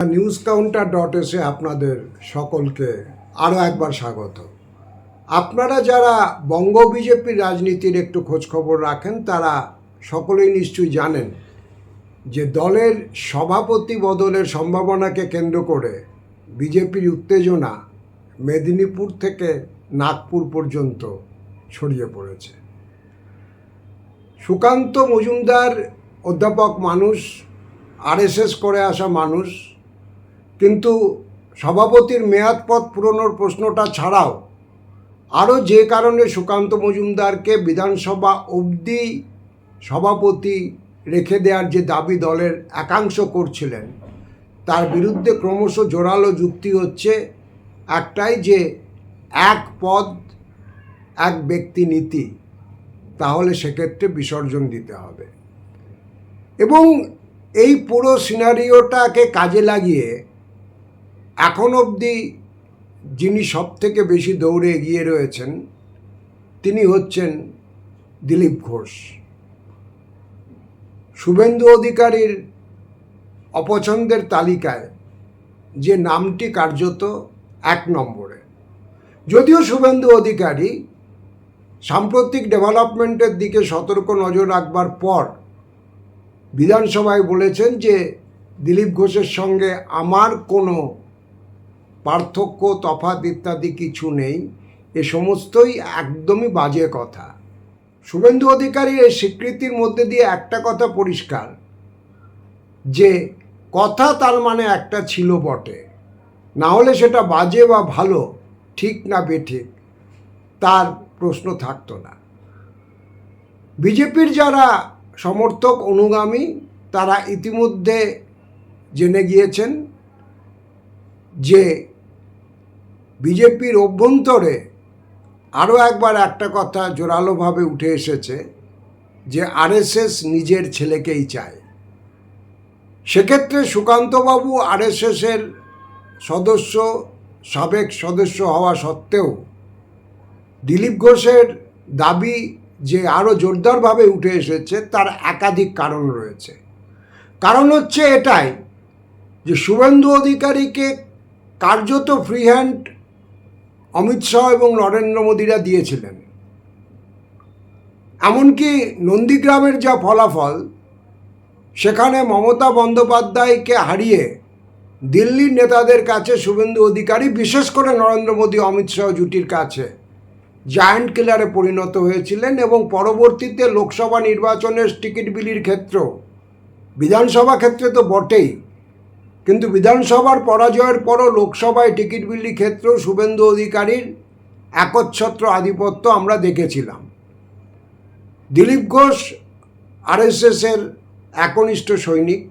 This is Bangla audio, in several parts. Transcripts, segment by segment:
নিউজ কাউন্টার ডট এসে আপনাদের সকলকে আরও একবার স্বাগত। আপনারা যারা বঙ্গ বিজেপির রাজনীতির একটু খোঁজখবর রাখেন, তারা সকলেই নিশ্চয়ই জানেন যে দলের সভাপতি বদলের সম্ভাবনাকে কেন্দ্র করে বিজেপির উত্তেজনা মেদিনীপুর থেকে নাগপুর পর্যন্ত ছড়িয়ে পড়েছে। সুকান্ত মজুমদার অধ্যাপক মানুষ, আরএসএস করে আসা মানুষ কিন্তু সভাপতির মেয়াদপদ পুরনোর প্রশ্নটা ছাড়াও আরও যে কারণে সুকান্ত মজুমদারকে বিধানসভা অবধি সভাপতি রেখে দেওয়ার যে দাবি দলের একাংশ করছিলেন, তার বিরুদ্ধে ক্রমশ জোরালো যুক্তি হচ্ছে একটাই যে এক পদ, এক ব্যক্তি নীতি, তাহলে সেক্ষেত্রে বিসর্জন দিতে হবে। এবং এই পুরো সিনারিওটাকে কাজে লাগিয়ে এখন অবধি যিনি সব থেকে বেশি দৌড়ে এগিয়ে রয়েছেন, তিনি হচ্ছেন দিলীপ ঘোষ। শুভেন্দু অধিকারীর অপছন্দের তালিকায় যে নামটি কার্যত এক নম্বরে। যদিও শুভেন্দু অধিকারী সাম্প্রতিক ডেভেলপমেন্টের দিকে সতর্ক নজর রাখবার পর বিধানসভায় বলেছেন যে দিলীপ ঘোষের সঙ্গে আমার কোনো পার্থক্য, তফাৎ ইত্যাদি কিছু নেই। এ সমস্তই একদমই বাজে কথা। শুভেন্দু অধিকারী এই স্বীকৃতির মধ্যে দিয়ে একটা কথা পরিষ্কার, যে কথা তার মানে একটা ছিল বটে। না হলে সেটা বাজে বা ভালো, ঠিক না বেঠিক, তার প্রশ্ন থাকতো না। বিজেপির যারা সমর্থক, অনুগামী, তারা ইতিমধ্যে জেনে গিয়েছেন যে বিজেপির অভ্যন্তরে আরও একবার একটা কথা জোরালোভাবে উঠে এসেছে যে আরএসএস নিজের ছেলেকেই চায়। সেক্ষেত্রে সুকান্তবাবু আরএসএসের সদস্য, সাবেক সদস্য হওয়া সত্ত্বেও দিলীপ ঘোষের দাবি যে আরও জোরদারভাবে উঠে এসেছে তার একাধিক কারণ রয়েছে। কারণ হচ্ছে এটাই যে শুভেন্দু অধিকারীকে কার্যত ফ্রি হ্যান্ড অমিত শাহ এবং নরেন্দ্র মোদীরা দিয়েছিলেন। এমনকি নন্দীগ্রামের যা ফলাফল, সেখানে মমতা বন্দ্যোপাধ্যায়কে হারিয়ে দিল্লির নেতাদের কাছে শুভেন্দু অধিকারী, বিশেষ করে নরেন্দ্র মোদী অমিত শাহ জুটির কাছে, জায়ান্ট কিলারে পরিণত হয়েছিলেন এবং পরবর্তীতে লোকসভা নির্বাচনের টিকিট বিলির ক্ষেত্র বিধানসভা ক্ষেত্রে তো বটেই। কিন্তু বিধানসভার পরাজয়ের পরও লোকসভায় টিকিট বিলি ক্ষেত্রেও শুভেন্দু অধিকারীর একচ্ছত্র আধিপত্য আমরা দেখেছিলাম। দিলীপ ঘোষ, আরএসএসের একনিষ্ঠ সৈনিক।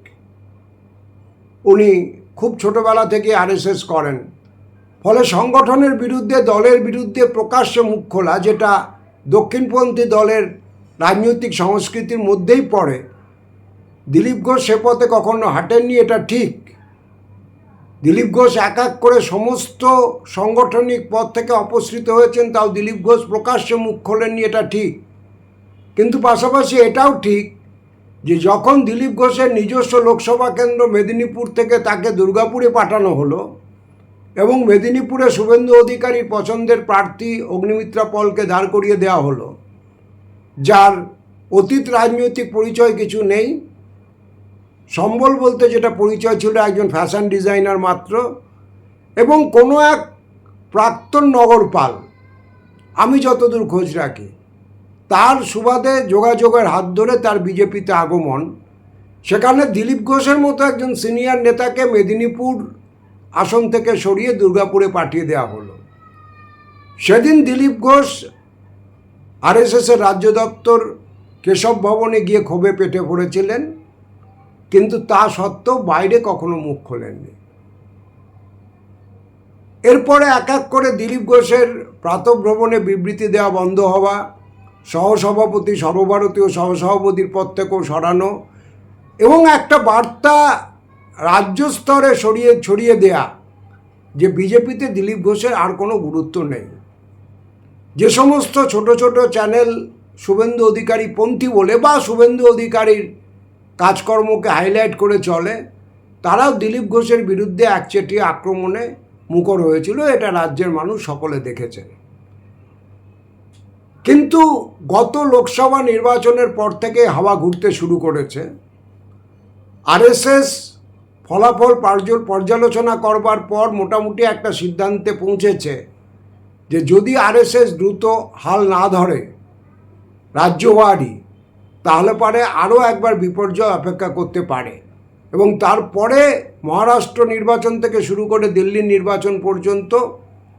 উনি খুব ছোটবেলা থেকে আরএসএস করেন। ফলে সংগঠনের বিরুদ্ধে, দলের বিরুদ্ধে প্রকাশ্যে মুখ খোলা, যেটা দক্ষিণপন্থী দলের রাজনৈতিক সংস্কৃতির মধ্যেই পড়ে। দিলীপ ঘোষ সে পথে কখনো হাঁটেননি, এটা ঠিক। দিলীপ ঘোষ এক এক করে সমস্ত সাংগঠনিক পদ থেকে অপসৃত হয়েছেন, তাও দিলীপ ঘোষ প্রকাশ্যে মুখ খোলেননি, এটা ঠিক। কিন্তু পাশাপাশি এটাও ঠিক যে যখন দিলীপ ঘোষের নিজস্ব লোকসভা কেন্দ্র মেদিনীপুর থেকে তাকে দুর্গাপুরে পাঠানো হলো এবং মেদিনীপুরে শুভেন্দু অধিকারীর পছন্দের প্রার্থী অগ্নিমিত্রা পলকে দাঁড় করিয়ে দেওয়া হলো, যার অতীত রাজনৈতিক পরিচয় কিছু নেই সম্বল বলতে যেটা পরিচয় ছিল একজন ফ্যাশন ডিজাইনার মাত্র এবং কোনো এক প্রাক্তন নগরপাল, আমি যতদূর খোঁজ রাখি, তার সুবাদে যোগাযোগের হাত ধরে তার বিজেপিতে আগমন। সেখানে দিলীপ ঘোষের মতো একজন সিনিয়র নেতাকে মেদিনীপুর আসন থেকে সরিয়ে দুর্গাপুরে পাঠিয়ে দেওয়া হলো। সেদিন দিলীপ ঘোষ আরএসএসের রাজ্য দপ্তর কেশব ভবনে গিয়ে ক্ষোভে পেটে পড়েছিলেন কিন্তু তা সত্ত্বেও বাইরে কখনো মুখ খোলেননি। এরপরে এক এক করে দিলীপ ঘোষের প্রাতভ্রমণে বিবৃতি দেওয়া বন্ধ হওয়া, সহসভাপতি সর্বভারতীয় সহসভাপতির পদ থেকেও সরানো এবং একটা বার্তা রাজ্য স্তরে সরিয়ে ছড়িয়ে দেয়া যে বিজেপিতে দিলীপ ঘোষের আর কোনো গুরুত্ব নেই। যে সমস্ত ছোট ছোট চ্যানেল শুভেন্দু অধিকারী পন্থী বলে বা শুভেন্দু অধিকারীর কাজকর্মকে হাইলাইট করে চলে। তারাও দিলীপ ঘোষের বিরুদ্ধে একচেটিয়া আক্রমণে মুখর হয়েছিল, এটা রাজ্যের মানুষ সকলে দেখেছেন। কিন্তু গত লোকসভা নির্বাচনের পর থেকে হাওয়া ঘুরতে শুরু করেছে। আরএসএস ফলাফল পার্য- পর্যালোচনা করবার পর মোটামুটি একটা সিদ্ধান্তে পৌঁছেছে যে যদি আরএসএস দ্রুত হাল না ধরে রাজ্যওয়ারি তাহলে পারে আরও একবার বিপর্যয় অপেক্ষা করতে পারে। এবং তারপরে মহারাষ্ট্র নির্বাচন থেকে শুরু করে দিল্লির নির্বাচন পর্যন্ত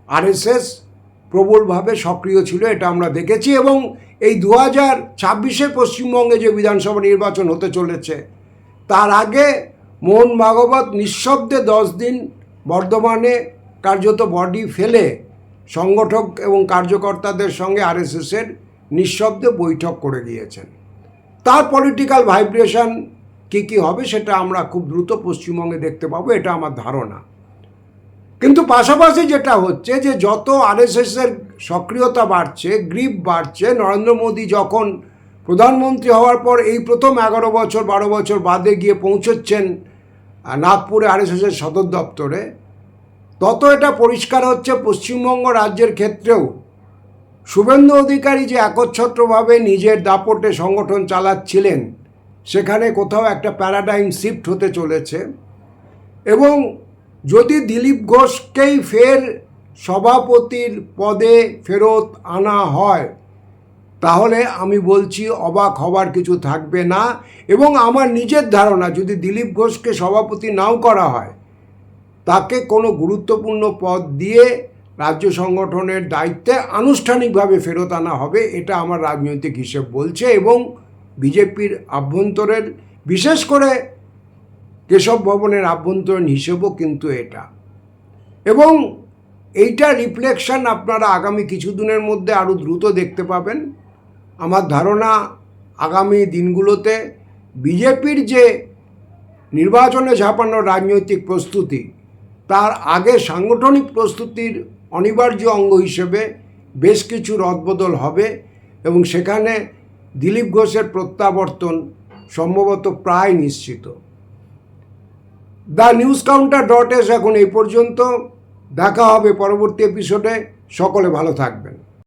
আরএসএস প্রবলভাবে সক্রিয় ছিল, এটা আমরা দেখেছি। এবং এই দু হাজার ছাব্বিশে পশ্চিমবঙ্গে যে বিধানসভা নির্বাচন হতে চলেছে, তার আগে মোহন ভাগবত নিঃশব্দে দশ দিন বর্ধমানে কার্যত বডি ফেলে সংগঠক এবং কার্যকর্তাদের সঙ্গে আরএসএসের নিঃশব্দে বৈঠক করে গিয়েছেন। তার পলিটিক্যাল ভাইব্রেশন কী কী হবে সেটা আমরা খুব দ্রুত পশ্চিমবঙ্গে দেখতে পাবো, এটা আমার ধারণা। কিন্তু পাশাপাশি যেটা হচ্ছে যে যত আরএসএসের সক্রিয়তা বাড়ছে গ্রিপ বাড়ছে, নরেন্দ্র মোদী যখন প্রধানমন্ত্রী হওয়ার পর এই প্রথম এগারো বছর, বারো বছর বাদে গিয়ে পৌঁছচ্ছেন নাগপুরে আরএসএসের সদর দপ্তরে, তত এটা পরিষ্কার হচ্ছে পশ্চিমবঙ্গ রাজ্যের ক্ষেত্রেও। শুভেন্দু অধিকারী যে একচ্ছত্রভাবে নিজের দাপটে সংগঠন চালাচ্ছিলেন, সেখানে কোথাও একটা প্যারাডাইম শিফট হতে চলেছে এবং যদি দিলীপ ঘোষকেই ফের সভাপতির পদে ফেরত আনা হয়, তাহলে আমি বলছি অবাক হবার কিছু থাকবে না এবং আমার নিজের ধারণা যদি দিলীপ ঘোষকে সভাপতি নাও করা হয়, তাকে কোনো গুরুত্বপূর্ণ পদ দিয়ে রাজ্য সংগঠনের দায়িত্বে আনুষ্ঠানিকভাবে ফেরত আনা হবে, এটা আমার রাজনৈতিক হিসেব বলছে এবং বিজেপির আভ্যন্তরের, বিশেষ করে কেশব ভবনের আভ্যন্তরীণ হিসেবও কিন্তু এটা। এবং এইটা রিফ্লেকশন আপনারা আগামী কিছুদিনের মধ্যে আরও দ্রুত দেখতে পাবেন। আমার ধারণা, আগামী দিনগুলোতে বিজেপির যে নির্বাচনে ঝাঁপানোর রাজনৈতিক প্রস্তুতি, তার আগে সাংগঠনিক প্রস্তুতির অনিবার্য অঙ্গ হিসেবে বেশ কিছু রদবদল হবে এবং সেখানে দিলীপ ঘোষের প্রত্যাবর্তন সম্ভবত প্রায় নিশ্চিত। The news counter dot S এখন এই পর্যন্ত। দেখা হবে পরবর্তী এপিসোডে সকলে ভালো থাকবেন।